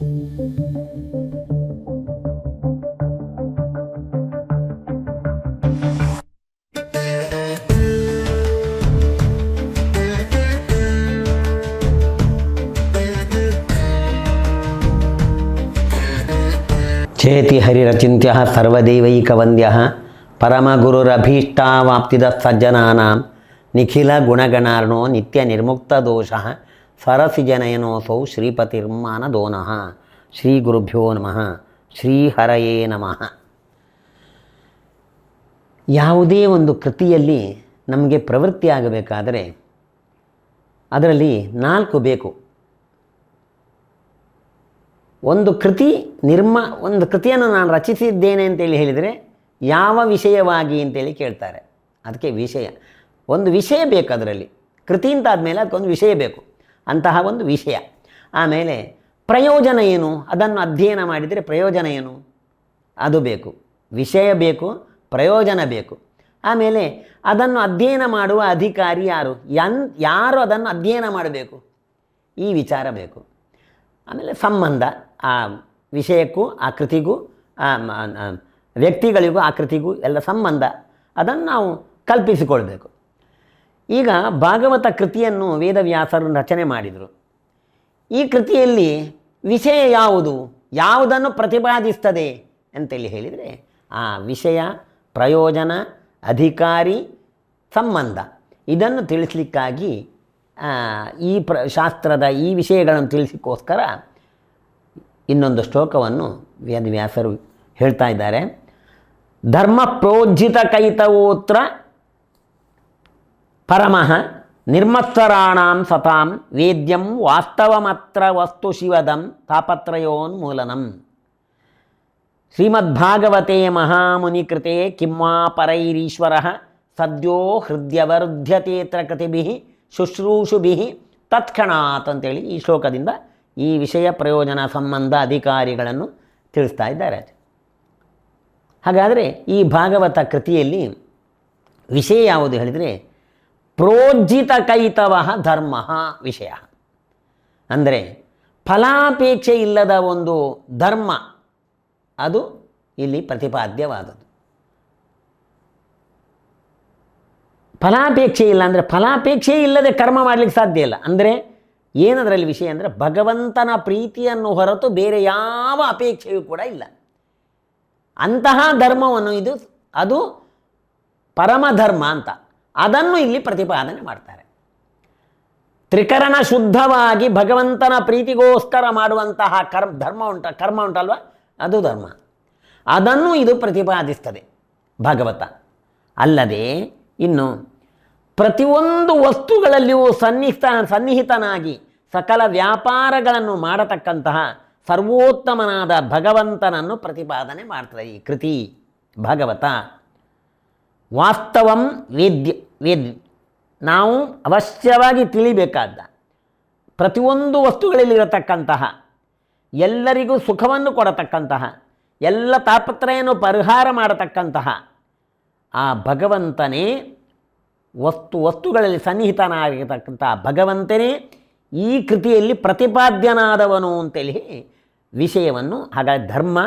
చేతి హరిరచింత్య సర్వదైవైకవంద్య పరమగురురభీష్టావాప్తిద సజ్జనానాం నిఖిల గుణగణార్ణో నిత్య నిర్ముక్త దోష ಸರಸಿಜನಯನೋಸೌ ಶ್ರೀಪತಿರ್ಮಾನದೋನಃ. ಶ್ರೀ ಗುರುಭ್ಯೋ ನಮಃ. ಶ್ರೀ ಹರಯೇ ನಮಃ. ಯಾವುದೇ ಒಂದು ಕೃತಿಯಲ್ಲಿ ನಮಗೆ ಪ್ರವೃತ್ತಿ ಆಗಬೇಕಾದರೆ ಅದರಲ್ಲಿ ನಾಲ್ಕು ಬೇಕು. ಒಂದು ಕೃತಿ ನಿರ್ಮ, ಒಂದು ಕೃತಿಯನ್ನು ನಾನು ರಚಿಸಿದ್ದೇನೆ ಅಂತೇಳಿ ಹೇಳಿದರೆ ಯಾವ ವಿಷಯವಾಗಿ ಅಂತೇಳಿ ಕೇಳ್ತಾರೆ. ಅದಕ್ಕೆ ವಿಷಯ. ಒಂದು ವಿಷಯ ಬೇಕು ಅದರಲ್ಲಿ. ಕೃತಿ ಅಂತ ಆದಮೇಲೆ ಅದಕ್ಕೊಂದು ವಿಷಯ ಬೇಕು. ಅಂತಹ ಒಂದು ವಿಷಯ. ಆಮೇಲೆ ಪ್ರಯೋಜನ ಏನು? ಅದನ್ನು ಅಧ್ಯಯನ ಮಾಡಿದರೆ ಪ್ರಯೋಜನ ಏನು? ಅದು ಬೇಕು. ವಿಷಯ ಬೇಕು, ಪ್ರಯೋಜನ ಬೇಕು. ಆಮೇಲೆ ಅದನ್ನು ಅಧ್ಯಯನ ಮಾಡುವ ಅಧಿಕಾರಿ ಯಾರು? ಎನ್ ಯಾರು ಅದನ್ನು ಅಧ್ಯಯನ ಮಾಡಬೇಕು? ಈ ವಿಚಾರ ಬೇಕು. ಆಮೇಲೆ ಸಂಬಂಧ, ಆ ವಿಷಯಕ್ಕೂ, ಆ ಕೃತಿಗೂ ವ್ಯಕ್ತಿಗಳಿಗೂ, ಆ ಕೃತಿಗೂ ಎಲ್ಲ ಸಂಬಂಧ. ಅದನ್ನು ನಾವು ಕಲ್ಪಿಸಿಕೊಳ್ಬೇಕು. ಈಗ ಭಾಗವತ ಕೃತಿಯನ್ನು ವೇದವ್ಯಾಸರು ರಚನೆ ಮಾಡಿದರು. ಈ ಕೃತಿಯಲ್ಲಿ ವಿಷಯ ಯಾವುದು? ಯಾವುದನ್ನು ಪ್ರತಿಪಾದಿಸ್ತದೆ? ಅಂತೇಳಿ ಹೇಳಿದರೆ, ಆ ವಿಷಯ, ಪ್ರಯೋಜನ, ಅಧಿಕಾರಿ, ಸಂಬಂಧ. ಇದನ್ನು ತಿಳಿಸ್ಲಿಕ್ಕಾಗಿ ಈ ಪ್ರ, ಶಾಸ್ತ್ರದ ಈ ವಿಷಯಗಳನ್ನು ತಿಳಿಸಿಕೋಸ್ಕರ ಇನ್ನೊಂದು ಶ್ಲೋಕವನ್ನು ವೇದವ್ಯಾಸರು ಹೇಳ್ತಾ ಇದ್ದಾರೆ. ಧರ್ಮ ಪ್ರೋಜ್ಜಿತ ಕೈತವೋತ್ರ ಪರಮಃ ನಿರ್ಮತ್ಸರಾಣಾಂ ಸತಾಂ ವೇದ್ಯಂ ವಾಸ್ತವಮತ್ರ ವಸ್ತು ಶಿವದಂ ತಾಪತ್ರಯೋನ್ಮೂಲನಂ ಶ್ರೀಮದ್ಭಾಗವತೆ ಮಹಾಮುನಿಕೃತೆ ಕಿಂವಾ ಪರೈರೀಶ್ವರ ಸದ್ಯೋ ಹೃದಯವರುಧ್ಯತೇತ್ರ ಕೃತಿಭಿ ಶುಶ್ರೂಷುಭಿ ತತ್ಕ್ಷಣಾತ್ ಅಂತೇಳಿ ಈ ಶ್ಲೋಕದಿಂದ ಈ ವಿಷಯ ಪ್ರಯೋಜನ ಸಂಬಂಧ ಅಧಿಕಾರಿಗಳನ್ನು ತಿಳಿಸ್ತಾ ಇದ್ದಾರೆ. ಹಾಗಾದರೆ ಈ ಭಾಗವತ ಕೃತಿಯಲ್ಲಿ ವಿಷಯ ಯಾವುದು ಹೇಳಿದರೆ ಪ್ರೋಜ್ಜಿತ ಕೈತವ ಧರ್ಮ ವಿಷಯ. ಅಂದರೆ ಫಲಾಪೇಕ್ಷೆ ಇಲ್ಲದ ಒಂದು ಧರ್ಮ, ಅದು ಇಲ್ಲಿ ಪ್ರತಿಪಾದ್ಯವಾದದ್ದು. ಫಲಾಪೇಕ್ಷೆ ಇಲ್ಲ ಅಂದರೆ ಫಲಾಪೇಕ್ಷೆ ಇಲ್ಲದೆ ಕರ್ಮ ಮಾಡಲಿಕ್ಕೆ ಸಾಧ್ಯ ಇಲ್ಲ. ಅಂದರೆ ಏನದರಲ್ಲಿ ವಿಷಯ ಅಂದರೆ ಭಗವಂತನ ಪ್ರೀತಿಯನ್ನು ಹೊರತು ಬೇರೆ ಯಾವ ಅಪೇಕ್ಷೆಯೂ ಕೂಡ ಇಲ್ಲ. ಅಂತಹ ಧರ್ಮವನ್ನು ಇದು, ಅದು ಪರಮಧರ್ಮ ಅಂತ. ಅದನ್ನು ಇಲ್ಲಿ ಪ್ರತಿಪಾದನೆ ಮಾಡ್ತಾರೆ. ತ್ರಿಕರಣ ಶುದ್ಧವಾಗಿ ಭಗವಂತನ ಪ್ರೀತಿಗೋಸ್ಕರ ಮಾಡುವಂತಹ ಕರ್ಮ, ಧರ್ಮ ಉಂಟ, ಕರ್ಮ ಉಂಟಲ್ವ? ಅದು ಧರ್ಮ. ಅದನ್ನು ಇದು ಪ್ರತಿಪಾದಿಸ್ತದೆ ಭಾಗವತ. ಅಲ್ಲದೆ ಇನ್ನು ಪ್ರತಿಯೊಂದು ವಸ್ತುಗಳಲ್ಲಿಯೂ ಸನ್ನಿಹಿತ, ಸನ್ನಿಹಿತನಾಗಿ ಸಕಲ ವ್ಯಾಪಾರಗಳನ್ನು ಮಾಡತಕ್ಕಂತಹ ಸರ್ವೋತ್ತಮನಾದ ಭಗವಂತನನ್ನು ಪ್ರತಿಪಾದನೆ ಮಾಡ್ತದೆ ಈ ಕೃತಿ ಭಾಗವತ. ವಾಸ್ತವಂ ವೇದ್ಯ ವೇದ್ಯ ನಾವು ಅವಶ್ಯವಾಗಿ ತಿಳಿಬೇಕಾದ ಪ್ರತಿಯೊಂದು ವಸ್ತುಗಳಲ್ಲಿರತಕ್ಕಂತಹ, ಎಲ್ಲರಿಗೂ ಸುಖವನ್ನು ಕೊಡತಕ್ಕಂತಹ, ಎಲ್ಲ ತಾಪತ್ರೆಯನ್ನು ಪರಿಹಾರ ಮಾಡತಕ್ಕಂತಹ ಆ ಭಗವಂತನೇ ವಸ್ತು, ವಸ್ತುಗಳಲ್ಲಿ ಸನ್ನಿಹಿತನಾಗಿರತಕ್ಕಂತಹ ಭಗವಂತನೇ ಈ ಕೃತಿಯಲ್ಲಿ ಪ್ರತಿಪಾದ್ಯನಾದವನು ಅಂತೇಳಿ ವಿಷಯವನ್ನು, ಹಾಗಾಗಿ ಧರ್ಮ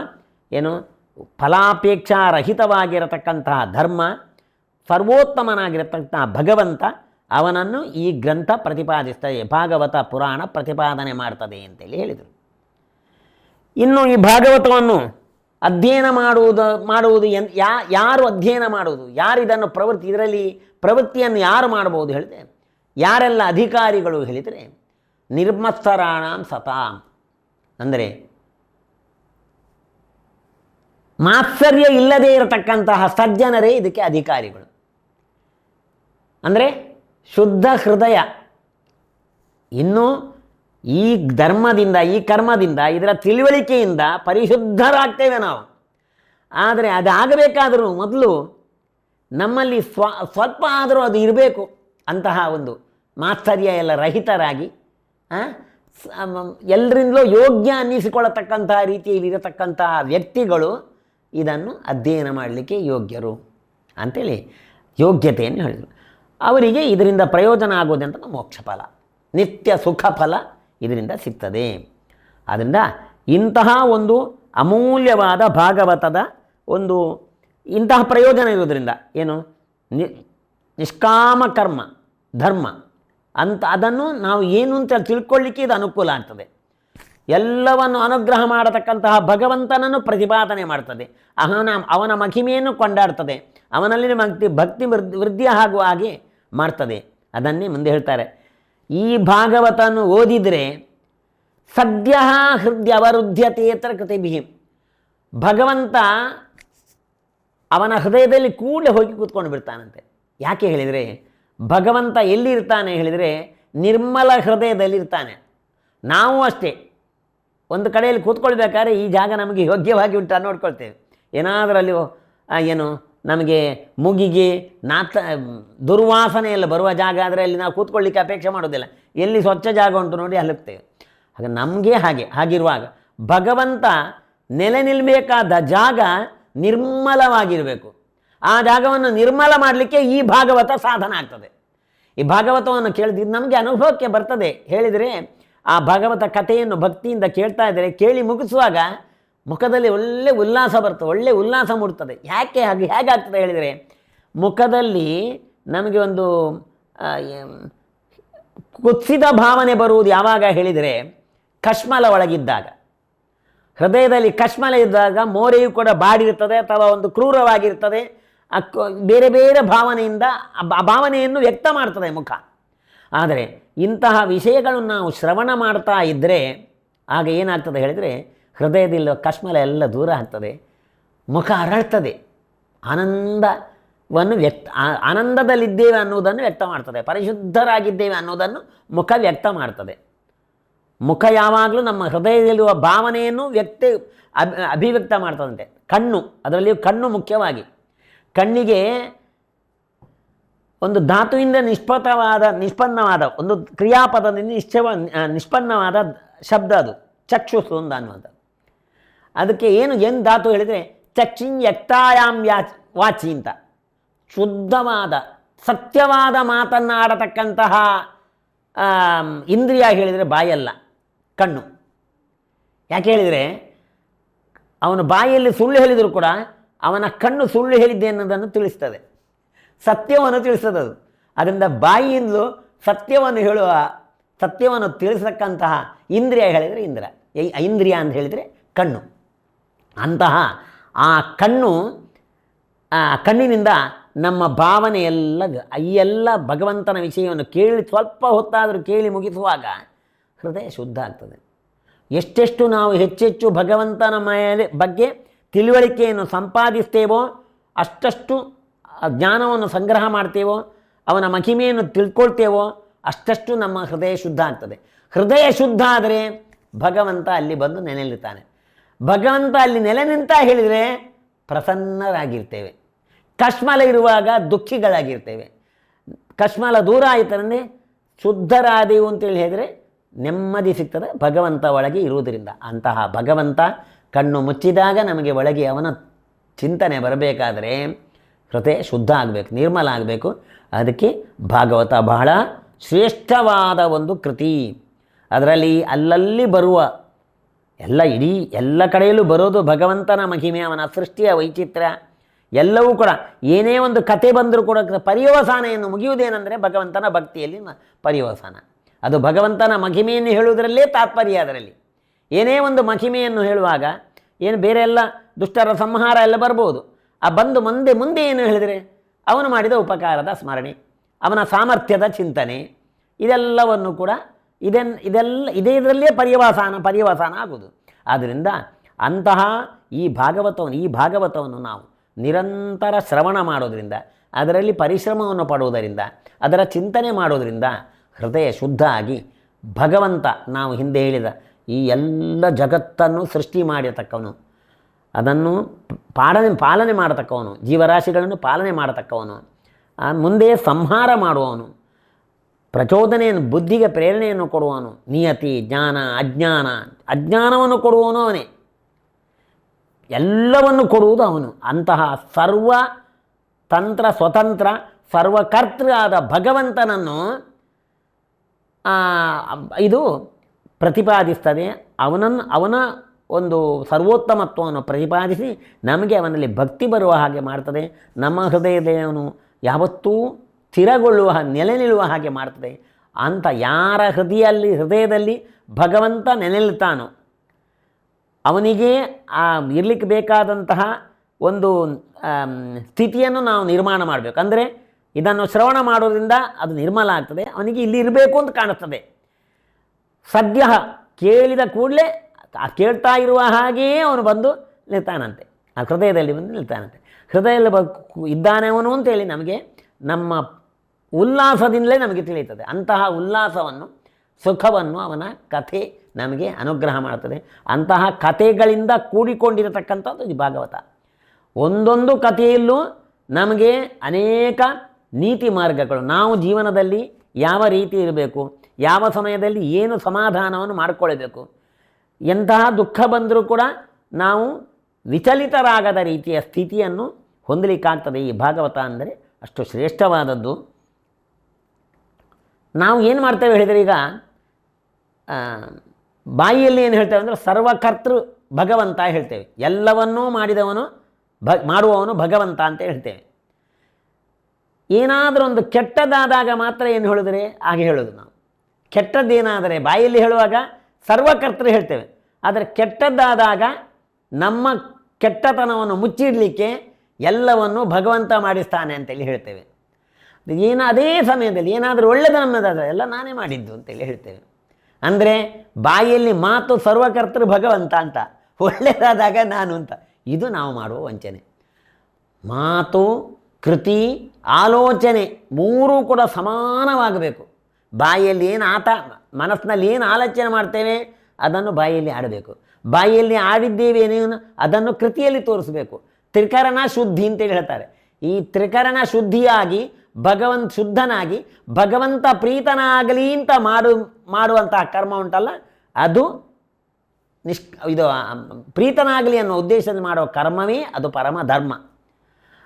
ಏನು ಫಲಾಪೇಕ್ಷಾರಹಿತವಾಗಿರತಕ್ಕಂತಹ ಧರ್ಮ ಸರ್ವೋತ್ತಮನಾಗಿರತಕ್ಕಂತಹ ಭಗವಂತ ಅವನನ್ನು ಈ ಗ್ರಂಥ ಪ್ರತಿಪಾದಿಸ್ತದೆ ಭಾಗವತ ಪುರಾಣ ಪ್ರತಿಪಾದನೆ ಮಾಡ್ತದೆ ಅಂತೇಳಿ ಹೇಳಿದರು. ಇನ್ನು ಈ ಭಾಗವತವನ್ನು ಅಧ್ಯಯನ ಮಾಡುವುದು ಮಾಡುವುದು ಎನ್, ಯಾ, ಯಾರು ಅಧ್ಯಯನ ಮಾಡುವುದು ಯಾರು ಇದನ್ನು ಪ್ರವೃತ್ತಿ, ಇದರಲ್ಲಿ ಪ್ರವೃತ್ತಿಯನ್ನು ಯಾರು ಮಾಡಬಹುದು ಹೇಳಿದೆ ಯಾರೆಲ್ಲ ಅಧಿಕಾರಿಗಳು ಹೇಳಿದರೆ ನಿರ್ಮತ್ಸರಾಣಾಂ ಸತಾಂ. ಅಂದರೆ ಮಾತ್ಸರ್ಯ ಇಲ್ಲದೇ ಇರತಕ್ಕಂತಹ ಸಜ್ಜನರೇ ಇದಕ್ಕೆ ಅಧಿಕಾರಿಗಳು. ಅಂದರೆ ಶುದ್ಧ ಹೃದಯ. ಇನ್ನು ಈ ಧರ್ಮದಿಂದ, ಈ ಕರ್ಮದಿಂದ, ಇದರ ತಿಳುವಳಿಕೆಯಿಂದ ಪರಿಶುದ್ಧರಾಗ್ತೇವೆ ನಾವು. ಆದರೆ ಅದಾಗಬೇಕಾದರೂ ಮೊದಲು ನಮ್ಮಲ್ಲಿ ಸ್ವ, ಸ್ವಲ್ಪ ಆದರೂ ಅದು ಇರಬೇಕು ಅಂತಹ ಒಂದು ಮಾತ್ಸರ್ಯ ಎಲ್ಲ ರಹಿತರಾಗಿ ಎಲ್ಲರಿಂದಲೂ ಯೋಗ್ಯ ಅನ್ನಿಸಿಕೊಳ್ಳತಕ್ಕಂತಹ ರೀತಿಯಲ್ಲಿ ಇರತಕ್ಕಂತಹ ವ್ಯಕ್ತಿಗಳು ಇದನ್ನು ಅಧ್ಯಯನ ಮಾಡಲಿಕ್ಕೆ ಯೋಗ್ಯರು ಅಂಥೇಳಿ ಯೋಗ್ಯತೆಯನ್ನು ಹೇಳಿದರು. ಅವರಿಗೆ ಇದರಿಂದ ಪ್ರಯೋಜನ ಆಗೋದೆಂತ ಮೋಕ್ಷ ಫಲ ನಿತ್ಯ ಸುಖ ಫಲ ಇದರಿಂದ ಸಿಗ್ತದೆ. ಆದ್ದರಿಂದ ಇಂತಹ ಒಂದು ಅಮೂಲ್ಯವಾದ ಭಾಗವತದ ಒಂದು ಇಂತಹ ಪ್ರಯೋಜನ ಇರೋದರಿಂದ ಏನು? ನಿ ನಿಷ್ಕಾಮ ಕರ್ಮ, ಧರ್ಮ ಅಂತ ಅದನ್ನು ನಾವು ಏನು ಅಂತ ತಿಳ್ಕೊಳ್ಳಿಕ್ಕೆ ಇದು ಅನುಕೂಲ ಆಗ್ತದೆ. ಎಲ್ಲವನ್ನು ಅನುಗ್ರಹ ಮಾಡತಕ್ಕಂತಹ ಭಗವಂತನನ್ನು ಪ್ರತಿಪಾದನೆ ಮಾಡ್ತದೆ. ಅವನ ಅವನ ಮಹಿಮೆಯನ್ನು ಕೊಂಡಾಡ್ತದೆ. ಅವನಲ್ಲಿ ಭಕ್ತಿ ವೃದ್ಧಿ ಆಗುವ ಹಾಗೆ ಮಾಡ್ತದೆ. ಅದನ್ನೇ ಮುಂದೆ ಹೇಳ್ತಾರೆ. ಈ ಭಾಗವತನ್ನು ಓದಿದರೆ, ಸದ್ಯ ಹೃದಯ ಅವರುದ್ಧ್ಯತೇತರ ಕೃತಿಭಿ ಭಗವಂತ ಅವನ ಹೃದಯದಲ್ಲಿ ಕೂಡಲೇ ಹೋಗಿ ಕೂತ್ಕೊಂಡು ಬಿಡ್ತಾನಂತೆ. ಯಾಕೆ ಹೇಳಿದರೆ, ಭಗವಂತ ಎಲ್ಲಿರ್ತಾನೆ ಹೇಳಿದರೆ, ನಿರ್ಮಲ ಹೃದಯದಲ್ಲಿ ಇರ್ತಾನೆ. ನಾವು ಅಷ್ಟೇ. ಒಂದು ಕಡೆಯಲ್ಲಿ ಕೂತ್ಕೊಳ್ಬೇಕಾದ್ರೆ ಈ ಜಾಗ ನಮಗೆ ಯೋಗ್ಯವಾಗಿ ಉಂಟಾ ನೋಡ್ಕೊಳ್ತೇವೆ. ಏನಾದರೂ ಅಲ್ಲಿ ಏನು ನಮಗೆ ಮುಗಿಗೆ ನಾತ ದುರ್ವಾಸನೆ ಎಲ್ಲ ಬರುವ ಜಾಗ ಆದರೆ ಅಲ್ಲಿ ನಾವು ಕೂತ್ಕೊಳ್ಳಿಕ್ಕೆ ಅಪೇಕ್ಷೆ ಮಾಡೋದಿಲ್ಲ. ಎಲ್ಲಿ ಸ್ವಚ್ಛ ಜಾಗ ಉಂಟು ನೋಡಿ ಅಲ್ಲಿರ್ತೇವೆ ಹಾಗೆ ನಮಗೆ ಹಾಗೆ, ಹಾಗಿರುವಾಗ ಭಗವಂತ ನೆಲೆ ನಿಲ್ಲಬೇಕಾದ ಜಾಗ ನಿರ್ಮಲವಾಗಿರಬೇಕು. ಆ ಜಾಗವನ್ನು ನಿರ್ಮಲ ಮಾಡಲಿಕ್ಕೆ ಈ ಭಾಗವತ ಸಾಧನ ಆಗ್ತದೆ. ಈ ಭಾಗವತವನ್ನು ಕೇಳಿದ್ರೆ ನಮಗೆ ಅನುಭವಕ್ಕೆ ಬರ್ತದೆ. ಹೇಳಿದರೆ ಆ ಭಾಗವತ ಕಥೆಯನ್ನು ಭಕ್ತಿಯಿಂದ ಕೇಳ್ತಾ ಇದ್ದರೆ, ಕೇಳಿ ಮುಗಿಸುವಾಗ ಮುಖದಲ್ಲಿ ಒಳ್ಳೆ ಉಲ್ಲಾಸ ಬರ್ತದೆ, ಒಳ್ಳೆ ಉಲ್ಲಾಸ ಮೂಡ್ತದೆ ಯಾಕೆ ಹಾಗೆ, ಹೇಗಾಗ್ತದೆ ಹೇಳಿದರೆ, ಮುಖದಲ್ಲಿ ನಮಗೆ ಒಂದು ಕುತ್ಸಿದ ಭಾವನೆ ಬರುವುದು ಯಾವಾಗ ಹೇಳಿದರೆ, ಕಶ್ಮಲ ಒಳಗಿದ್ದಾಗ. ಹೃದಯದಲ್ಲಿ ಕಶ್ಮಲ ಇದ್ದಾಗ ಮೋರೆಯು ಕೂಡ ಬಾಡಿರ್ತದೆ ಅಥವಾ ಒಂದು ಕ್ರೂರವಾಗಿರ್ತದೆ ಬೇರೆ ಬೇರೆ ಭಾವನೆಯಿಂದ, ಆ ಭಾವನೆಯನ್ನು ವ್ಯಕ್ತ ಮಾಡ್ತದೆ ಮುಖ. ಆದರೆ ಇಂತಹ ವಿಷಯಗಳನ್ನು ನಾವು ಶ್ರವಣ ಮಾಡ್ತಾ ಇದ್ದರೆ ಆಗ ಏನಾಗ್ತದೆ ಹೇಳಿದರೆ ಹೃದಯದಿಂದ ಕಶ್ಮಲ ಎಲ್ಲ ದೂರ ಆಗ್ತದೆ. ಮುಖ ಅರಳ್ತದೆ. ಆನಂದವನ್ನು ವ್ಯಕ್ತ ಆನಂದದಲ್ಲಿದ್ದೇವೆ ಅನ್ನುವುದನ್ನು ವ್ಯಕ್ತ ಮಾಡ್ತದೆ. ಪರಿಶುದ್ಧರಾಗಿದ್ದೇವೆ ಅನ್ನೋದನ್ನು ಮುಖ ವ್ಯಕ್ತ ಮಾಡ್ತದೆ. ಮುಖ ಯಾವಾಗಲೂ ನಮ್ಮ ಹೃದಯದಲ್ಲಿರುವ ಭಾವನೆಯನ್ನು ವ್ಯಕ್ತಿ ಅಭಿ ಅಭಿವ್ಯಕ್ತ ಮಾಡ್ತದಂತೆ. ಕಣ್ಣು, ಅದರಲ್ಲಿಯೂ ಕಣ್ಣು ಮುಖ್ಯವಾಗಿ. ಕಣ್ಣಿಗೆ ಒಂದು ಧಾತುವಿಂದ ನಿಷ್ಪತವಾದ ನಿಷ್ಪನ್ನವಾದ ಒಂದು ಕ್ರಿಯಾಪದದಿಂದ ನಿಶ್ಚವ ನಿಷ್ಪನ್ನವಾದ ಶಬ್ದ ಅದು. ಚಕ್ಷುಸು ಅಂತ ಅನ್ನುವಂಥದ್ದು. ಅದಕ್ಕೆ ಏನು ಏನು ಧಾತು ಹೇಳಿದರೆ ಚಕ್ಷಿನ್ ಯಕ್ತಾಯಾಮ್ ಯಾಚ್ ವಾಚಿ ಅಂತ. ಶುದ್ಧವಾದ, ಸತ್ಯವಾದ ಮಾತನ್ನು ಆಡತಕ್ಕಂತಹ ಇಂದ್ರಿಯ ಹೇಳಿದರೆ ಬಾಯಲ್ಲ, ಕಣ್ಣು. ಯಾಕೆ ಹೇಳಿದರೆ, ಅವನು ಬಾಯಲ್ಲಿ ಸುಳ್ಳು ಹೇಳಿದರೂ ಕೂಡ ಅವನ ಕಣ್ಣು ಸುಳ್ಳು ಹೇಳಿದ್ದೆ ಅನ್ನೋದನ್ನು ತಿಳಿಸ್ತದೆ. ಸತ್ಯವನ್ನು ತಿಳಿಸ್ತದೆ ಅದು. ಅದರಿಂದ ಬಾಯಿಯಿಂದಲೂ ಸತ್ಯವನ್ನು ಹೇಳುವ, ಸತ್ಯವನ್ನು ತಿಳಿಸತಕ್ಕಂತಹ ಇಂದ್ರಿಯ ಹೇಳಿದರೆ ಇಂದ್ರ. ಇಂದ್ರಿಯ ಅಂತ ಹೇಳಿದರೆ ಕಣ್ಣು. ಅಂತಹ ಆ ಕಣ್ಣು ಕಣ್ಣಿನಿಂದ ನಮ್ಮ ಭಾವನೆ ಎಲ್ಲ ಗ- ಈ ಎಲ್ಲ ಭಗವಂತನ ವಿಷಯವನ್ನು ಕೇಳಿ ಸ್ವಲ್ಪ ಹೊತ್ತಾದರೂ ಕೇಳಿ ಮುಗಿಸುವಾಗ ಹೃದಯ ಶುದ್ಧ ಆಗ್ತದೆ. ಎಷ್ಟೆಷ್ಟು ನಾವು ಹೆಚ್ಚೆಚ್ಚು ಭಗವಂತನ ಮೇಲೆ ಬಗ್ಗೆ ತಿಳುವಳಿಕೆಯನ್ನು ಸಂಪಾದಿಸ್ತೇವೋ, ಅಷ್ಟಷ್ಟು ಜ್ಞಾನವನ್ನು ಸಂಗ್ರಹ ಮಾಡ್ತೇವೋ, ಅವನ ಮಹಿಮೆಯನ್ನು ತಿಳ್ಕೊಳ್ತೇವೋ, ಅಷ್ಟಷ್ಟು ನಮ್ಮ ಹೃದಯ ಶುದ್ಧ ಆಗ್ತದೆ. ಹೃದಯ ಶುದ್ಧ ಆದರೆ ಭಗವಂತ ಅಲ್ಲಿ ಬಂದು ನೆಲೆ ನಿಲ್ತಾನೆ ಭಗವಂತ ಅಲ್ಲಿ ನೆಲೆ ನಿಂತ ಹೇಳಿದರೆ ಪ್ರಸನ್ನರಾಗಿರ್ತೇವೆ. ಕಶ್ಮಲ ಇರುವಾಗ ದುಃಖಿಗಳಾಗಿರ್ತೇವೆ. ಕಶ್ಮಲ ದೂರ ಆಯ್ತಂದರೆ ಶುದ್ಧರಾದೆವು ಅಂತೇಳಿ ಹೇಳಿದರೆ ನೆಮ್ಮದಿ ಸಿಗ್ತದೆ, ಭಗವಂತ ಒಳಗೆ ಇರುವುದರಿಂದ. ಅಂತಹ ಭಗವಂತ ಕಣ್ಣು ಮುಚ್ಚಿದಾಗ ನಮಗೆ ಒಳಗೆ ಅವನ ಚಿಂತನೆ ಬರಬೇಕಾದರೆ ಹೃದಯ ಶುದ್ಧ ಆಗಬೇಕು, ನಿರ್ಮಲ ಆಗಬೇಕು. ಅದಕ್ಕೆ ಭಾಗವತ ಬಹಳ ಶ್ರೇಷ್ಠವಾದ ಒಂದು ಕೃತಿ. ಅದರಲ್ಲಿ ಅಲ್ಲಲ್ಲಿ ಬರುವ ಎಲ್ಲ ಇಡೀ ಎಲ್ಲ ಕಡೆಯಲ್ಲೂ ಬರೋದು ಭಗವಂತನ ಮಹಿಮೆ, ಅವನ ಸೃಷ್ಟಿಯ ವೈಚಿತ್ರ್ಯ. ಎಲ್ಲವೂ ಕೂಡ ಏನೇ ಒಂದು ಕತೆ ಬಂದರೂ ಕೂಡ ಪರ್ಯವಸಾನೆಯನ್ನು ಮುಗಿಯುವುದೇನೆಂದರೆ ಭಗವಂತನ ಭಕ್ತಿಯಲ್ಲಿ ಪರ್ಯವಸಾನ. ಅದು ಭಗವಂತನ ಮಹಿಮೆಯನ್ನು ಹೇಳುವುದರಲ್ಲೇ ತಾತ್ಪರ್ಯ ಅದರಲ್ಲಿ. ಏನೇ ಒಂದು ಮಹಿಮೆಯನ್ನು ಹೇಳುವಾಗ ಏನು ಬೇರೆ ಎಲ್ಲ ದುಷ್ಟರ ಸಂಹಾರ ಎಲ್ಲ ಬರ್ಬೋದು. ಆ ಬಂದು ಮುಂದೆ ಮುಂದೆ ಏನು ಹೇಳಿದರೆ ಅವನು ಮಾಡಿದ ಉಪಕಾರದ ಸ್ಮರಣೆ, ಅವನ ಸಾಮರ್ಥ್ಯದ ಚಿಂತನೆ, ಇದೆಲ್ಲವನ್ನು ಕೂಡ ಇದೆನ್, ಇದೆಲ್ಲ, ಇದೇ ಇದರಲ್ಲೇ ಪರ್ಯವಸಾನ ಪರ್ಯವಸಾನ ಆಗುವುದು. ಆದ್ದರಿಂದ ಅಂತಹ ಈ ಭಾಗವತವನ್ನು ಈ ಭಾಗವತವನ್ನು ನಾವು ನಿರಂತರ ಶ್ರವಣ ಮಾಡೋದರಿಂದ, ಅದರಲ್ಲಿ ಪರಿಶ್ರಮವನ್ನು ಪಡುವುದರಿಂದ, ಅದರ ಚಿಂತನೆ ಮಾಡೋದರಿಂದ ಹೃದಯ ಶುದ್ಧ ಆಗಿ ಭಗವಂತ ನಾವು ಹಿಂದೆ ಹೇಳಿದ ಈ ಎಲ್ಲ ಜಗತ್ತನ್ನು ಸೃಷ್ಟಿ ಮಾಡಿರತಕ್ಕವನು, ಅದನ್ನು ಪಾಲನೆ ಪಾಲನೆ ಮಾಡತಕ್ಕವನು, ಜೀವರಾಶಿಗಳನ್ನು ಪಾಲನೆ ಮಾಡತಕ್ಕವನು ಮುಂದೆ ಸಂಹಾರ ಮಾಡುವವನು. ಪ್ರಚೋದನೆಯನ್ನು, ಬುದ್ಧಿಗೆ ಪ್ರೇರಣೆಯನ್ನು ಕೊಡುವನು ನಿಯತಿ, ಜ್ಞಾನ, ಅಜ್ಞಾನ. ಅಜ್ಞಾನವನ್ನು ಕೊಡುವನು ಅವನೇ. ಎಲ್ಲವನ್ನು ಕೊಡುವುದು ಅವನು. ಅಂತಹ ಸರ್ವ ತಂತ್ರ, ಸ್ವತಂತ್ರ ಸರ್ವಕರ್ತೃ ಆದ ಭಗವಂತನನ್ನು ಇದು ಪ್ರತಿಪಾದಿಸ್ತದೆ. ಅವನನ್ನು, ಅವನ ಒಂದು ಸರ್ವೋತ್ತಮತ್ವವನ್ನು ಪ್ರತಿಪಾದಿಸಿ ನಮಗೆ ಅವನಲ್ಲಿ ಭಕ್ತಿ ಬರುವ ಹಾಗೆ ಮಾಡ್ತದೆ. ನಮ್ಮ ಹೃದಯದೇವನು ಯಾವತ್ತೂ ಸ್ಥಿರಗೊಳ್ಳುವ ನೆಲೆ ನಿಲ್ಲುವ ಹಾಗೆ ಮಾಡ್ತದೆ. ಅಂತ ಯಾರ ಹೃದಯಲ್ಲಿ, ಹೃದಯದಲ್ಲಿ ಭಗವಂತ ನೆನೆಲ್ತಾನೋ ಅವನಿಗೆ ಆ ಇರಲಿಕ್ಕೆ ಬೇಕಾದಂತಹ ಒಂದು ಸ್ಥಿತಿಯನ್ನು ನಾವು ನಿರ್ಮಾಣ ಮಾಡಬೇಕು. ಅಂದರೆ ಇದನ್ನು ಶ್ರವಣ ಮಾಡೋದ್ರಿಂದ ಅದು ನಿರ್ಮಲ ಆಗ್ತದೆ. ಅವನಿಗೆ ಇಲ್ಲಿ ಇರಬೇಕು ಅಂತ ಕಾಣಿಸ್ತದೆ ಸದ್ಯ ಕೇಳಿದ ಕೂಡಲೇ ಕೇಳ್ತಾ ಇರುವ ಹಾಗೆಯೇ ಅವನು ಬಂದು ನಿಲ್ತಾನಂತೆ. ಆ ಹೃದಯದಲ್ಲಿ ಬಂದು ನಿಲ್ತಾನಂತೆ. ಹೃದಯದಲ್ಲಿ ಬ, ಇದ್ದಾನೆ ಅವನು ಅಂತೇಳಿ ನಮಗೆ ನಮ್ಮ ಉಲ್ಲಾಸದಿಂದಲೇ ನಮಗೆ ತಿಳಿಯುತ್ತದೆ. ಅಂತಹ ಉಲ್ಲಾಸವನ್ನು, ಸುಖವನ್ನು ಅವನ ಕಥೆ ನಮಗೆ ಅನುಗ್ರಹ ಮಾಡುತ್ತದೆ. ಅಂತಹ ಕಥೆಗಳಿಂದ ಕೂಡಿಕೊಂಡಿರತಕ್ಕಂಥದ್ದು ಈ ಭಾಗವತ. ಒಂದೊಂದು ಕಥೆಯಲ್ಲೂ ನಮಗೆ ಅನೇಕ ನೀತಿ ಮಾರ್ಗಗಳು. ನಾವು ಜೀವನದಲ್ಲಿ ಯಾವ ರೀತಿ ಇರಬೇಕು, ಯಾವ ಸಮಯದಲ್ಲಿ ಏನು ಸಮಾಧಾನವನ್ನು ಮಾಡಿಕೊಳ್ಳಬೇಕು, ಎಂತಹ ದುಃಖ ಬಂದರೂ ಕೂಡ ನಾವು ವಿಚಲಿತರಾಗದ ರೀತಿಯ ಸ್ಥಿತಿಯನ್ನು ಹೊಂದಲಿಕ್ಕಾಗ್ತದೆ ಈ ಭಾಗವತ ಅಂದರೆ ಅಷ್ಟು ಶ್ರೇಷ್ಠವಾದದ್ದು. ನಾವು ಏನು ಮಾಡ್ತೇವೆ ಹೇಳಿದರೆ ಈಗ ಬಾಯಿಯಲ್ಲಿ ಏನು ಹೇಳ್ತೇವೆ ಅಂದರೆ ಸರ್ವಕರ್ತೃ ಭಗವಂತ ಹೇಳ್ತೇವೆ. ಎಲ್ಲವನ್ನೂ ಮಾಡಿದವನು ಭ, ಮಾಡುವವನು ಭಗವಂತ ಅಂತ ಹೇಳ್ತೇವೆ. ಏನಾದರೂ ಒಂದು ಕೆಟ್ಟದಾದಾಗ ಮಾತ್ರ ಏನು ಹೇಳಿದರೆ, ಹಾಗೆ ಹೇಳೋದು ನಾವು. ಕೆಟ್ಟದ್ದೇನಾದರೆ, ಬಾಯಲ್ಲಿ ಹೇಳುವಾಗ ಸರ್ವಕರ್ತೃ ಹೇಳ್ತೇವೆ. ಆದರೆ ಕೆಟ್ಟದ್ದಾದಾಗ ನಮ್ಮ ಕೆಟ್ಟತನವನ್ನು ಮುಚ್ಚಿಡಲಿಕ್ಕೆ ಎಲ್ಲವನ್ನು ಭಗವಂತ ಮಾಡಿಸ್ತಾನೆ ಅಂತೇಳಿ ಹೇಳ್ತೇವೆ. ಏನು, ಅದೇ ಸಮಯದಲ್ಲಿ ಏನಾದರೂ ಒಳ್ಳೆಯದು ನಮ್ಮದಾದರೆ ಎಲ್ಲ ನಾನೇ ಮಾಡಿದ್ದು ಅಂತೇಳಿ ಹೇಳ್ತೇವೆ ಅಂದರೆ ಬಾಯಲ್ಲಿ ಮಾತು ಸರ್ವಕರ್ತೃ ಭಗವಂತ ಅಂತ ಒಳ್ಳೆಯದಾದಾಗ ನಾನು ಅಂತ. ಇದು ನಾವು ಮಾಡುವ ವಂಚನೆ. ಮಾತು, ಕೃತಿ, ಆಲೋಚನೆ ಮೂರೂ ಕೂಡ ಸಮಾನವಾಗಬೇಕು. ಬಾಯಲ್ಲಿ ಏನು ಆತ, ಮನಸ್ಸಿನಲ್ಲಿ ಏನು ಆಲೋಚನೆ ಮಾಡ್ತೇವೆ, ಅದನ್ನು ಬಾಯಲ್ಲಿ ಆಡಬೇಕು. ಬಾಯಲ್ಲಿ ಆಡಿದ್ದೇವೆ ಏನೇನು ಅದನ್ನು ಕೃತಿಯಲ್ಲಿ ತೋರಿಸಬೇಕು. ತ್ರಿಕರಣ ಶುದ್ಧಿ ಅಂತೇಳಿ ಹೇಳ್ತಾರೆ. ಈ ತ್ರಿಕರಣ ಶುದ್ಧಿಯಾಗಿ ಭಗವಂತ ಶುದ್ಧನಾಗಿ, ಭಗವಂತ ಪ್ರೀತನಾಗಲಿ ಅಂತ ಮಾಡು, ಮಾಡುವಂತಹ ಕರ್ಮ ಉಂಟಲ್ಲ, ಅದು ನಿಷ್ ಇದು ಪ್ರೀತನಾಗಲಿ ಅನ್ನೋ ಉದ್ದೇಶದಲ್ಲಿ ಮಾಡುವ ಕರ್ಮವೇ ಅದು ಪರಮ ಧರ್ಮ.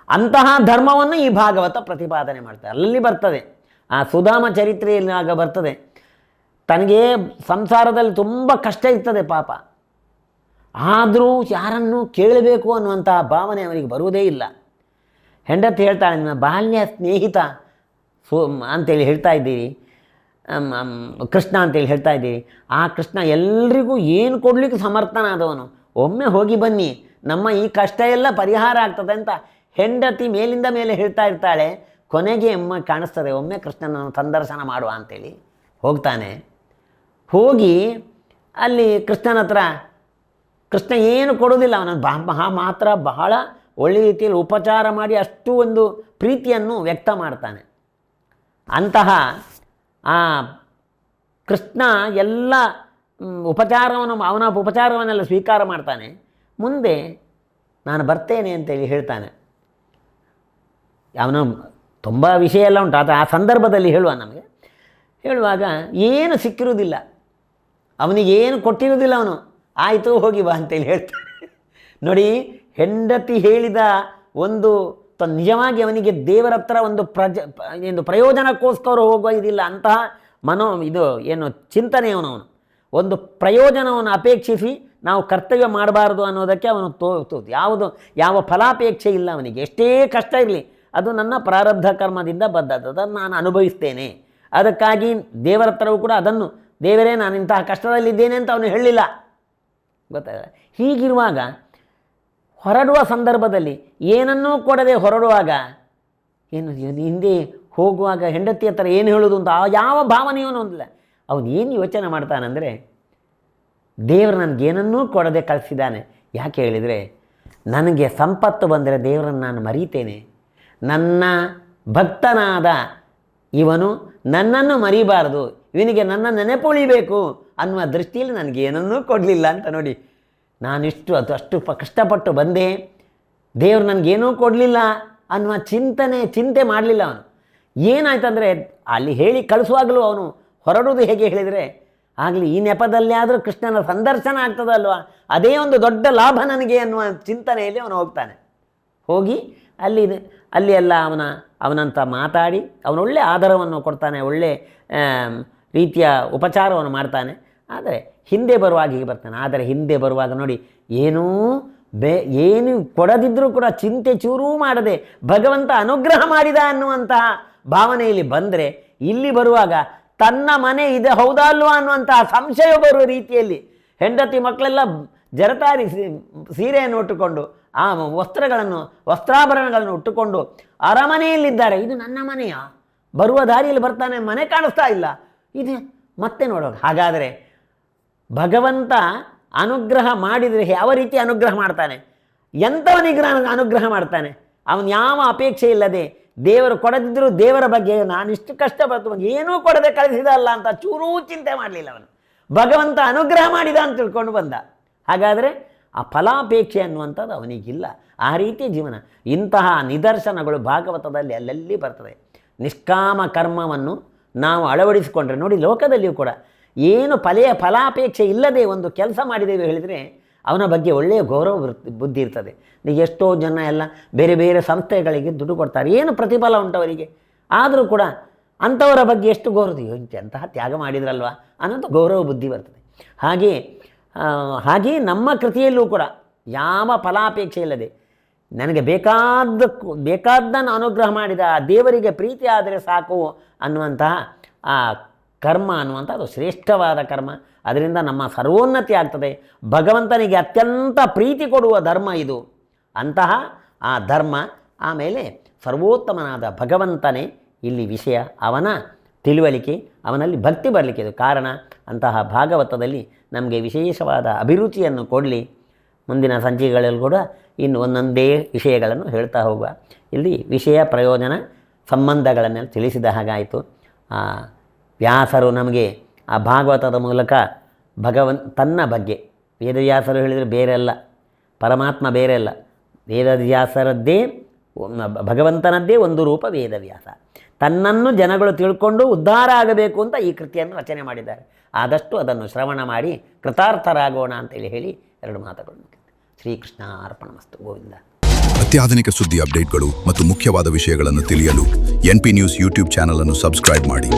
ಅಂತಹ ಧರ್ಮವನ್ನು ಈ ಭಾಗವತ ಪ್ರತಿಪಾದನೆ ಮಾಡ್ತಾರೆ ಅಲ್ಲಿ ಬರ್ತದೆ. ಆ ಸುಧಾಮ ಚರಿತ್ರೆಯಲ್ಲಿ ಆಗ ಬರ್ತದೆ. ತನಗೆ ಸಂಸಾರದಲ್ಲಿ ತುಂಬ ಕಷ್ಟ ಇರ್ತದೆ ಪಾಪ. ಆದರೂ ಯಾರನ್ನು ಕೇಳಬೇಕು ಅನ್ನುವಂತಹ ಭಾವನೆ ಅವರಿಗೆ ಬರುವುದೇ ಇಲ್ಲ. ಹೆಂಡತಿ ಹೇಳ್ತಾಳೆ, ನಿಮ್ಮ ಬಾಲ್ಯ ಸ್ನೇಹಿತ ಸೋ ಅಂತೇಳಿ ಹೇಳ್ತಾ ಇದ್ದೀರಿ ಕೃಷ್ಣ ಅಂತೇಳಿ ಹೇಳ್ತಾ ಇದ್ದೀರಿ, ಆ ಕೃಷ್ಣ ಎಲ್ರಿಗೂ ಏನು ಕೊಡಲಿಕ್ಕೆ ಸಮರ್ಥನಾದವನು. ಒಮ್ಮೆ ಹೋಗಿ ಬನ್ನಿ, ನಮ್ಮ ಈ ಕಷ್ಟ ಎಲ್ಲ ಪರಿಹಾರ ಆಗ್ತದೆ ಅಂತ ಹೆಂಡತಿ ಮೇಲಿಂದ ಮೇಲೆ ಹೇಳ್ತಾ ಇರ್ತಾಳೆ, ಕೊನೆಗೆ ಎಮ್ಮ ಕಾಣಿಸ್ತದೆ, ಒಮ್ಮೆ ಕೃಷ್ಣನನ್ನು ಸಂದರ್ಶನ ಮಾಡುವ ಅಂತೇಳಿ. ಹೋಗ್ತಾನೆ. ಹೋಗಿ ಅಲ್ಲಿ ಕೃಷ್ಣನ ಹತ್ರ, ಕೃಷ್ಣ ಏನು ಕೊಡೋದಿಲ್ಲ ಅವನ ಬಾ, ಮಹಾ ಮಾತ್ರ ಬಹಳ ಒಳ್ಳೆಯ ರೀತಿಯಲ್ಲಿ ಉಪಚಾರ ಮಾಡಿ ಅಷ್ಟು ಒಂದು ಪ್ರೀತಿಯನ್ನು ವ್ಯಕ್ತ ಮಾಡ್ತಾನೆ. ಅಂತಹ ಆ ಕೃಷ್ಣ ಎಲ್ಲ ಉಪಚಾರವನ್ನು, ಅವನ ಉಪಚಾರವನ್ನೆಲ್ಲ ಸ್ವೀಕಾರ ಮಾಡ್ತಾನೆ. ಮುಂದೆ ನಾನು ಬರ್ತೇನೆ ಅಂತೇಳಿ ಹೇಳ್ತಾನೆ. ಅವನು ತುಂಬ ವಿಷಯ ಎಲ್ಲ ಉಂಟು. ಅದು ಆ ಸಂದರ್ಭದಲ್ಲಿ ಹೇಳುವ ನಮಗೆ. ಹೇಳುವಾಗ, ಏನು ಸಿಕ್ಕಿರುವುದಿಲ್ಲ. ಅವನಿಗೆ ಏನು ಕೊಟ್ಟಿರುವುದಿಲ್ಲ ಅವನು. ಆಯಿತು, ಹೋಗಿ ಬಾ ಅಂತೇಳಿ ಹೇಳ್ತಾನೆ. ನೋಡಿ ಹೆಂಡತಿ ಹೇಳಿದ ಒಂದು ತ- ನಿಜವಾಗಿ ಅವನಿಗೆ ದೇವರ ಹತ್ರ ಒಂದು ಪ್ರಜ ಏನು ಪ್ರಯೋಜನಕ್ಕೋಸ್ಕರ ಹೋಗುವ ಇದಿಲ್ಲ. ಅಂತಹ ಮನೋ, ಇದು ಏನು ಚಿಂತನೆ ಅವನವನು ಒಂದು ಪ್ರಯೋಜನವನ್ನು ಅಪೇಕ್ಷಿಸಿ ನಾವು ಕರ್ತವ್ಯ ಮಾಡಬಾರ್ದು ಅನ್ನೋದಕ್ಕೆ ಅವನು ತೋ ಯಾವುದು, ಯಾವ ಫಲಾಪೇಕ್ಷೆ ಇಲ್ಲ ಅವನಿಗೆ. ಎಷ್ಟೇ ಕಷ್ಟ ಇರಲಿ, ಅದು ನನ್ನ ಪ್ರಾರಬ್ಧ ಕರ್ಮದಿಂದ ಬಂದದ್ದು. ಅದನ್ನು ನಾನು ಅನುಭವಿಸ್ತೇನೆ. ಅದಕ್ಕಾಗಿ ದೇವರ ಹತ್ರವೂ ಕೂಡ ಅದನ್ನು, ದೇವರೇ ನಾನು ಇಂತಹ ಕಷ್ಟದಲ್ಲಿದ್ದೇನೆ ಅಂತ ಅವನು ಹೇಳಲಿಲ್ಲ. ಗೊತ್ತಾಗ ಹೀಗಿರುವಾಗ ಹೊರಡುವ ಸಂದರ್ಭದಲ್ಲಿ ಏನನ್ನೂ ಕೊಡದೆ ಹೊರಡುವಾಗ ಏನು ಹಿಂದೆ ಹೋಗುವಾಗ ಹೆಂಡತಿ ಹತ್ರ ಏನು ಹೇಳೋದು ಅಂತ ಆ ಯಾವ ಭಾವನೆಯೂ ಹೊಂದಿಲ್ಲ ಅವನು ಏನು ಯೋಚನೆ ಮಾಡ್ತಾನಂದರೆ, ದೇವರು ನನಗೇನನ್ನೂ ಕೊಡದೆ ಕಳಿಸಿದ್ದಾನೆ. ಯಾಕೆ ಹೇಳಿದರೆ, ನನಗೆ ಸಂಪತ್ತು ಬಂದರೆ ದೇವರನ್ನು ನಾನು ಮರೀತೇನೆ. ನನ್ನ ಭಕ್ತನಾದ ಇವನು ನನ್ನನ್ನು ಮರಿಬಾರದು. ಇವನಿಗೆ ನನ್ನ ನೆನಪುಳಿಬೇಕು ಅನ್ನುವ ದೃಷ್ಟಿಯಲ್ಲಿ ನನಗೆ ಏನನ್ನೂ ಕೊಡಲಿಲ್ಲ ಅಂತ ನೋಡಿ ನಾನಿಷ್ಟು ಅದು ಅಷ್ಟು ಕಷ್ಟಪಟ್ಟು ಬಂದೆ, ದೇವರು ನನಗೇನೂ ಕೊಡಲಿಲ್ಲ ಅನ್ನುವ ಚಿಂತನೆ, ಚಿಂತೆ ಮಾಡಲಿಲ್ಲ ಅವನು. ಏನಾಯ್ತಂದರೆ ಅಲ್ಲಿ ಹೇಳಿ ಕಳಿಸುವಾಗಲೂ ಅವನು ಹೊರಡುವುದು ಹೇಗೆ ಹೇಳಿದರೆ, ಆಗಲಿ ಈ ನೆಪದಲ್ಲಿ ಆದರೂ ಕೃಷ್ಣನ ಸಂದರ್ಶನ ಆಗ್ತದಲ್ವ? ಅದೇ ಒಂದು ದೊಡ್ಡ ಲಾಭ ನನಗೆ ಅನ್ನುವ ಚಿಂತನೆಯಲ್ಲಿ ಅವನು ಹೋಗ್ತಾನೆ. ಹೋಗಿ ಅಲ್ಲಿ ಅಲ್ಲಿ ಎಲ್ಲ ಅವನ, ಅವನಂತ ಮಾತಾಡಿ ಅವನೊಳ್ಳೆ ಆಧಾರವನ್ನು ಕೊಡ್ತಾನೆ, ಒಳ್ಳೆ ರೀತಿಯ ಉಪಚಾರವನ್ನು ಮಾಡ್ತಾನೆ. ಆದರೆ ಹಿಂದೆ ಬರುವಾಗ ಹೀಗೆ ಬರ್ತಾನೆ. ಆದರೆ ಹಿಂದೆ ಬರುವಾಗ ನೋಡಿ, ಏನೂ ಬೇ, ಏನು ಕೊಡದಿದ್ದರೂ ಕೂಡ ಚಿಂತೆ ಚೂರೂ ಮಾಡದೆ ಭಗವಂತ ಅನುಗ್ರಹ ಮಾಡಿದ ಅನ್ನುವಂತಹ ಭಾವನೆಯಲ್ಲಿ ಬಂದರೆ, ಇಲ್ಲಿ ಬರುವಾಗ ತನ್ನ ಮನೆ ಇದೆ ಹೌದಾ ಅಲ್ವಾ ಅನ್ನುವಂತಹ ಸಂಶಯ ಬರುವ ರೀತಿಯಲ್ಲಿ ಹೆಂಡತಿ ಮಕ್ಕಳೆಲ್ಲ ಜರತಾರಿ ಸೀರೆಯನ್ನು ಉಟ್ಟುಕೊಂಡು, ಆ ವಸ್ತ್ರಗಳನ್ನು, ವಸ್ತ್ರಾಭರಣಗಳನ್ನು ಉಟ್ಟುಕೊಂಡು ಅರಮನೆಯಲ್ಲಿದ್ದಾರೆ. ಇದು ನನ್ನ ಮನೆಯ? ಬರುವ ದಾರಿಯಲ್ಲಿ ಬರ್ತಾನೆ, ಮನೆ ಕಾಣಿಸ್ತಾ ಇಲ್ಲ. ಇದು ಮತ್ತೆ ನೋಡೋಣ ಹಾಗಾದರೆ ಭಗವಂತ ಅನುಗ್ರಹ ಮಾಡಿದರೆ ಯಾವ ರೀತಿ ಅನುಗ್ರಹ ಮಾಡ್ತಾನೆ? ಎಂಥವನಿಗ್ರಹ ಅನುಗ್ರಹ ಮಾಡ್ತಾನೆ? ಅವನು ಯಾವ ಅಪೇಕ್ಷೆ ಇಲ್ಲದೆ ದೇವರು ಕೊಡದಿದ್ದರೂ ದೇವರ ಬಗ್ಗೆ ನಾನು ಇಷ್ಟು ಕಷ್ಟಪಡ್ತು ಏನೂ ಕೊಡದೆ ಕಳಿಸಿದಲ್ಲ ಅಂತ ಚೂರೂ ಚಿಂತೆ ಮಾಡಲಿಲ್ಲ ಅವನು. ಭಗವಂತ ಅನುಗ್ರಹ ಮಾಡಿದ ಅಂತ ತಿಳ್ಕೊಂಡು ಬಂದ. ಹಾಗಾದರೆ ಆ ಫಲಾಪೇಕ್ಷೆ ಅನ್ನುವಂಥದ್ದು ಅವನಿಗಿಲ್ಲ. ಆ ರೀತಿ ಜೀವನ. ಇಂತಹ ನಿದರ್ಶನಗಳು ಭಾಗವತದಲ್ಲಿ ಅಲ್ಲಲ್ಲಿ ಬರ್ತದೆ. ನಿಷ್ಕಾಮ ಕರ್ಮವನ್ನು ನಾವು ಅಳವಡಿಸಿಕೊಂಡ್ರೆ, ನೋಡಿ ಲೋಕದಲ್ಲಿಯೂ ಕೂಡ ಏನು ಫಲೆಯ ಫಲಾಪೇಕ್ಷೆ ಇಲ್ಲದೆ ಒಂದು ಕೆಲಸ ಮಾಡಿದ್ದೇವೆ ಹೇಳಿದರೆ ಅವನ ಬಗ್ಗೆ ಒಳ್ಳೆಯ ಗೌರವ ಬುದ್ಧಿ ಇರ್ತದೆ. ಎಷ್ಟೋ ಜನ ಎಲ್ಲ ಬೇರೆ ಬೇರೆ ಸಂಸ್ಥೆಗಳಿಗೆ ದುಡ್ಡು ಕೊಡ್ತಾರೆ. ಏನು ಪ್ರತಿಫಲ ಉಂಟವರಿಗೆ ಆದರೂ ಕೂಡ ಅಂಥವರ ಬಗ್ಗೆ ಎಷ್ಟು ಗೌರವ ಅಯ್ಯೋ, ಎಂತಹ ತ್ಯಾಗ ಮಾಡಿದ್ರಲ್ವಾ? ಅನ್ನೋದು ಗೌರವ ಬುದ್ಧಿ ಬರ್ತದೆ. ಹಾಗೆ ಹಾಗೆಯೇ ಹಾಗೆ ನಮ್ಮ ಕೃತಿಯಲ್ಲೂ ಕೂಡ ಯಾವ ಫಲಾಪೇಕ್ಷೆ ಇಲ್ಲದೆ ನನಗೆ ಬೇಕಾದ ಬೇಕಾದ್ದನ್ನು ಅನುಗ್ರಹ ಮಾಡಿದ ದೇವರಿಗೆ ಪ್ರೀತಿ ಆದರೆ ಸಾಕು ಅನ್ನುವಂತಹ ಆ ಕರ್ಮ ಅನ್ನುವಂಥದ್ದು ಶ್ರೇಷ್ಠವಾದ ಕರ್ಮ. ಅದರಿಂದ ನಮ್ಮ ಸರ್ವೋನ್ನತಿ ಆಗ್ತದೆ. ಭಗವಂತನಿಗೆ ಅತ್ಯಂತ ಪ್ರೀತಿ ಕೊಡುವ ಧರ್ಮ ಇದು. ಅಂತಹ ಆ ಧರ್ಮ ಆಮೇಲೆ ಸರ್ವೋತ್ತಮನಾದ ಭಗವಂತನೇ ಇಲ್ಲಿ ವಿಷಯ. ಅವನ ತಿಳುವಳಿಕೆ, ಅವನಲ್ಲಿ ಭಕ್ತಿ ಬರಲಿಕ್ಕೆ ಇದು ಕಾರಣ. ಅಂತಹ ಭಾಗವತದಲ್ಲಿ ನಮಗೆ ವಿಶೇಷವಾದ ಅಭಿರುಚಿಯನ್ನು ಕೊಡಲಿ. ಮುಂದಿನ ಸಂಚಿಕೆಗಳಲ್ಲಿ ಕೂಡ ಇನ್ನು ಒಂದೊಂದೇ ವಿಷಯಗಳನ್ನು ಹೇಳ್ತಾ ಹೋಗುವ. ಇಲ್ಲಿ ವಿಷಯ ಪ್ರಯೋಜನ ಸಂಬಂಧಗಳನ್ನೆಲ್ಲ ತಿಳಿಸಿದ ಹಾಗಾಯಿತು. ವ್ಯಾಸರು ನಮಗೆ ಆ ಭಾಗವತದ ಮೂಲಕ ಭಗವನ್ ತನ್ನ ಬಗ್ಗೆ, ವೇದವ್ಯಾಸರು ಹೇಳಿದರೆ ಬೇರೆ ಅಲ್ಲ, ಪರಮಾತ್ಮ ಬೇರೆ ಅಲ್ಲ, ವೇದವ್ಯಾಸರದ್ದೇ ಭಗವಂತನದ್ದೇ ಒಂದು ರೂಪ ವೇದವ್ಯಾಸ. ತನ್ನನ್ನು ಜನಗಳು ತಿಳ್ಕೊಂಡು ಉದ್ಧಾರ ಆಗಬೇಕು ಅಂತ ಈ ಕೃತಿಯನ್ನು ರಚನೆ ಮಾಡಿದ್ದಾರೆ. ಆದಷ್ಟು ಅದನ್ನು ಶ್ರವಣ ಮಾಡಿ ಕೃತಾರ್ಥರಾಗೋಣ ಅಂತೇಳಿ ಹೇಳಿ ಎರಡು ಮಾತುಗಳು ಶ್ರೀಕೃಷ್ಣ ಅರ್ಪಣ ಮಸ್ತು ಗೋವಿಂದ. ಅತ್ಯಾಧುನಿಕ ಸುದ್ದಿ ಅಪ್ಡೇಟ್ಗಳು ಮತ್ತು ಮುಖ್ಯವಾದ ವಿಷಯಗಳನ್ನು ತಿಳಿಯಲು ಎನ್ಪಿ ನ್ಯೂಸ್ ಯೂಟ್ಯೂಬ್ ಚಾನಲ್ ಅನ್ನು ಸಬ್ಸ್ಕ್ರೈಬ್ ಮಾಡಿ.